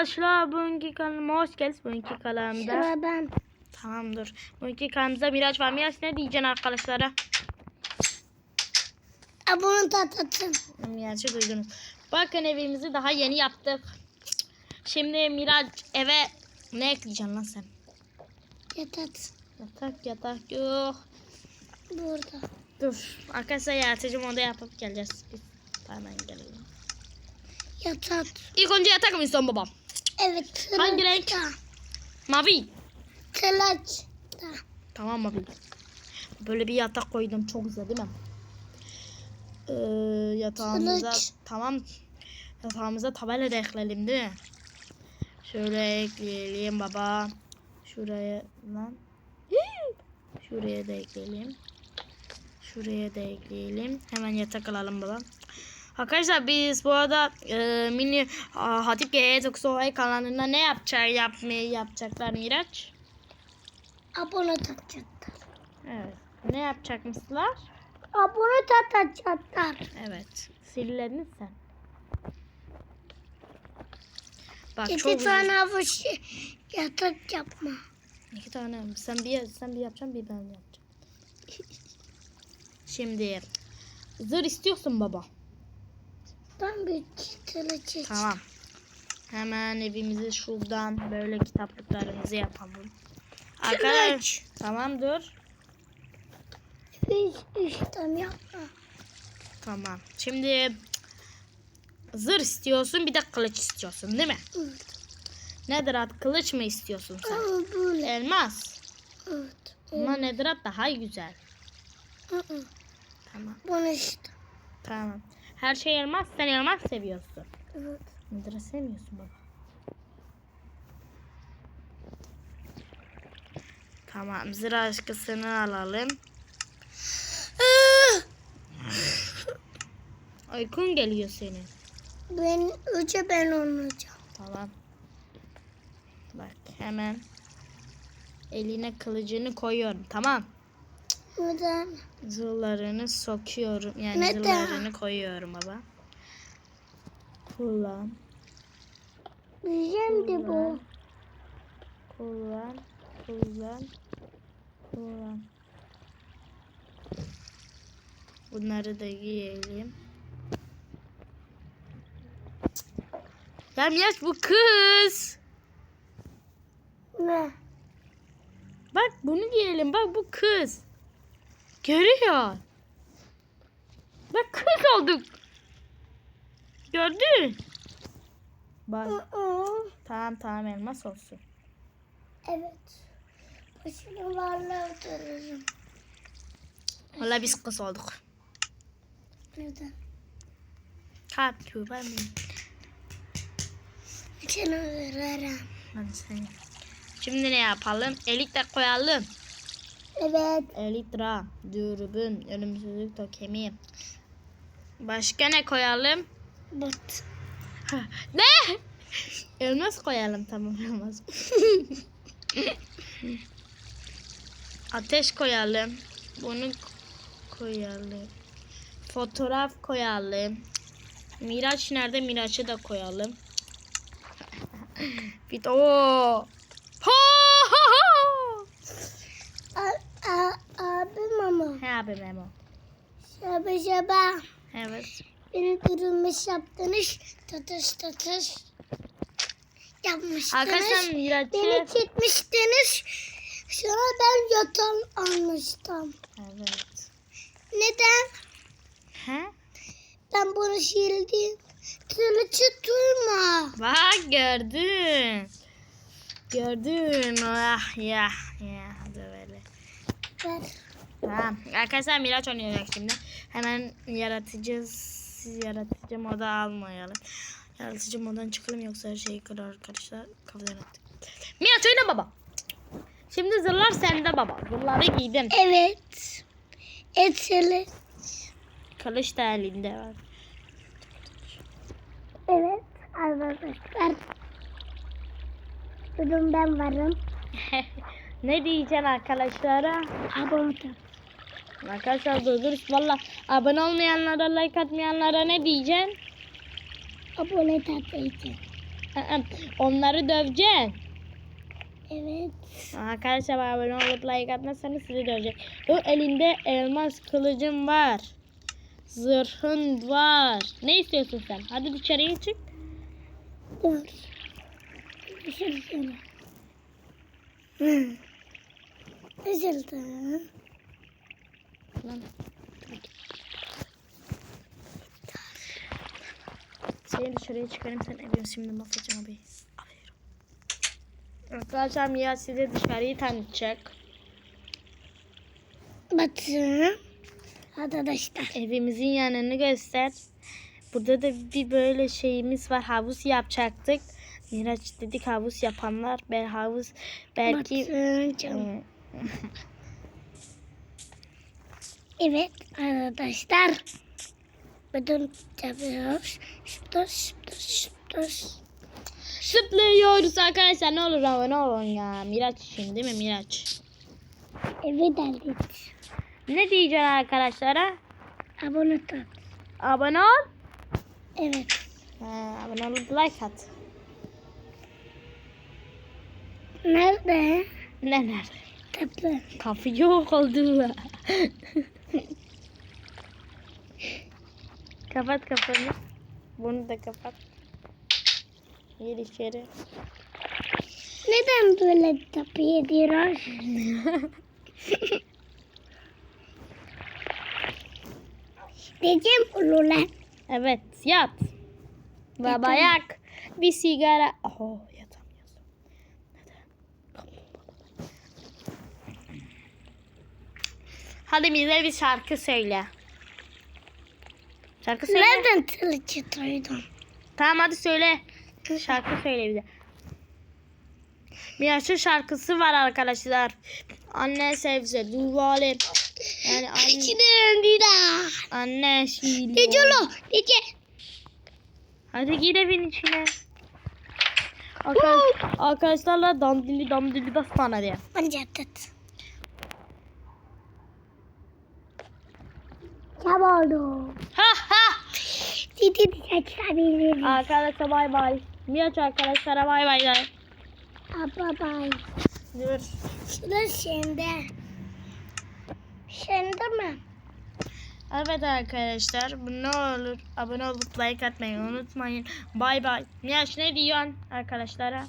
Arkadaşlar bugünkü kanalıma hoş geldiniz. Bugünkü kanalımda. Sıra ben. Tamam dur. Bugünkü kanalımızda Miraç var. Miraç ne diyeceksin arkadaşlara? Abone tatatın. Miraç'ı duydunuz. Bakın evimizi daha yeni yaptık. Şimdi Miraç eve ne ekleyeceksin lan sen? Yatat. Yatak yatak yok. Burada. Dur. Arkadaşlar yaratıcı moda yapıp geleceğiz biz. Hemen gelelim. Yatat. İlk önce yatak mı istiyorsun babam? Evet. Kılıç Hangi renk? Mavi. Kılıç. Tamam mavi. Böyle bir yatak koydum. Çok güzel değil mi? Ee, yatağımıza Kılıç. tamam. Yatağımıza tabela da ekleyelim değil mi? Şöyle ekleyelim baba. Şuraya lan. Şuraya da ekleyelim. Şuraya da ekleyelim. Hemen yatak alalım baba. Arkadaşlar biz bu arada e, mini a, Hatip G9 kanalında ne yapacak yapmayı yapacaklar Miraç? Abone tatacaklar. Evet. Ne yapacakmışlar? Abone tatacaklar. Evet. Sirilerini sen. Bak İki çok tane havuç yatak yapma. İki tane. Sen bir sen bir yapacaksın bir ben yapacağım. Şimdi zır istiyorsun baba. Ben bir kılıç iç. Tamam. Hemen evimizi şuradan böyle kitaplıklarımızı yapalım. Arkadaş. Tamam dur. Hiç işlem yapma. Tamam. Şimdi zır istiyorsun bir de kılıç istiyorsun değil mi? Evet. Nedir at kılıç mı istiyorsun sen? Ama böyle. Elmas. Evet. Ama Nedirat daha güzel. Hı hı. Tamam. Bunu işte. Tamam. Her şey elmas. Sen elmas seviyorsun. Evet. Nedirat sevmiyorsun baba. Tamam. Zira aşkısını alalım. Aykun geliyor senin. Ben önce ben olacağım. Tamam. Bak hemen eline kılıcını koyuyorum. Tamam. Neden? Zıllarını sokuyorum. Yani Neden? zıllarını koyuyorum baba. Kullan. De bu. Kullan. Kullan. Kullan. Bunları da giyelim. Ya Miraç bu kız. Ne? Bak bunu giyelim. Bak bu kız. Görüyor. Bak kız olduk. Gördün. Bak. Tamam tamam elmas olsun. evet. Başını varlığa otururum. Valla biz kız olduk. Neden? Kalp Tuğba mı? Sana veririm. Hadi sen. Şimdi ne yapalım? Elik de koyalım. Evet. Elitra, dürbün, ölümsüzlük tokemi. Başka ne koyalım? Bat. Ne? Elmas koyalım tamam elmas. Ateş koyalım. Bunu koyalım. Fotoğraf koyalım. Miraç nerede? Miraç'ı da koyalım. De o. Ho, ho, ho. A, a, abim ama. He abi Memo. Şaba şaba. Evet. Beni durmuş yaptınız. Tatış tatış. Yapmıştınız. Arkadaşlar Beni Miraç'ı... çekmiştiniz. Sonra ben yatan almıştım. Evet. Neden? He? Ben bunu sildim. Kılıcı durma. Bak gördün. Gördün. Ah ya ya böyle. Ver. Tamam. Arkadaşlar Miraç oynayacak şimdi. Hemen yaratıcı yaratıcı moda almayalım. Yaratıcı modan çıkalım yoksa her şeyi kırar arkadaşlar. Kafadan attık. Miraç oyna baba. Şimdi zırlar sende baba. Zırları giydim. Evet. Eteli. Kılıç da elinde var. Evet. Arkadaşlar. Bugün ben varım. ne diyeceksin arkadaşlara? Abone ol. Arkadaşlar dur valla abone olmayanlara like atmayanlara ne diyeceksin? Abone. Aa, Onları döveceksin. Evet. Arkadaşlar abone olup like atmazsanız sizi dövecek. O elinde elmas kılıcım var. Zırhın var. Ne istiyorsun sen? Hadi dışarıya çık. Dur. Üzüldüm. Hı. Üzüldüm. Lan. Seni dışarıya çıkarayım sen evim şimdi mahvedeceğim abi. Arkadaşlar Mia size dışarıyı tanıtacak. Batı. Arkadaşlar. Evimizin yanını göster. Burada da bir böyle şeyimiz var. Havuz yapacaktık. Miraç dedik havuz yapanlar. Ben havuz belki Batı. Evet arkadaşlar. Bütün yapıyoruz. Şıptır şıptır. Zıplıyoruz arkadaşlar ne olur ama ne olun ya. Miraç için değil mi Miraç? Evet aldık. Ne diyeceksin arkadaşlara? Abone ol. Abone ol. Evet. Ha, abone olup like at. Nerede? Ne nerede? Tatlı. Kapı yok oldu. Kapat kafanı. Bunu da kapat. Gir içeri. Neden böyle tapu ediyoruz? Diyeceğim ulular. evet yat. Baba yak. Bir sigara. Oh yatamıyorsun. Neden? Hadi bize bir şarkı söyle. Şarkı söyle. Nereden tılıcı duydun? Tamam hadi söyle. Şarkı söyle bize. Miraç'ın şarkısı var arkadaşlar. Anne sevse duvale. Yani anne, anne şiili. Diyeceğim Diyece. Hadi gir evin içine. Arkadaş, arkadaşlarla dandili dandili dastana diye. Bence Tam oldu. Ha ha. Didi diyeceğim çıkabilirim. Arkadaşlar bay bay. Miraç arkadaşlara bay bay. Bye bye. Dur. Şurada şimdi. Şimdi mi? Evet arkadaşlar bu ne olur abone olup like atmayı unutmayın. Bay bay. Miraç ne diyorsun arkadaşlara?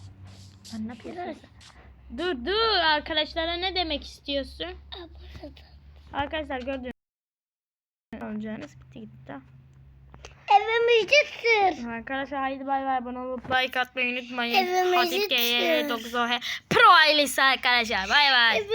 Ben ne yapıyorsun? Dur dur arkadaşlara ne demek istiyorsun? Arkadaşlar gördüğünüz olacağınız bitti gitti. Evimizde sır. Arkadaşlar haydi bay bay abone olup like atmayı unutmayın. Evimizi Hatip G'ye tut. 9 Pro ailesi arkadaşlar bay bay.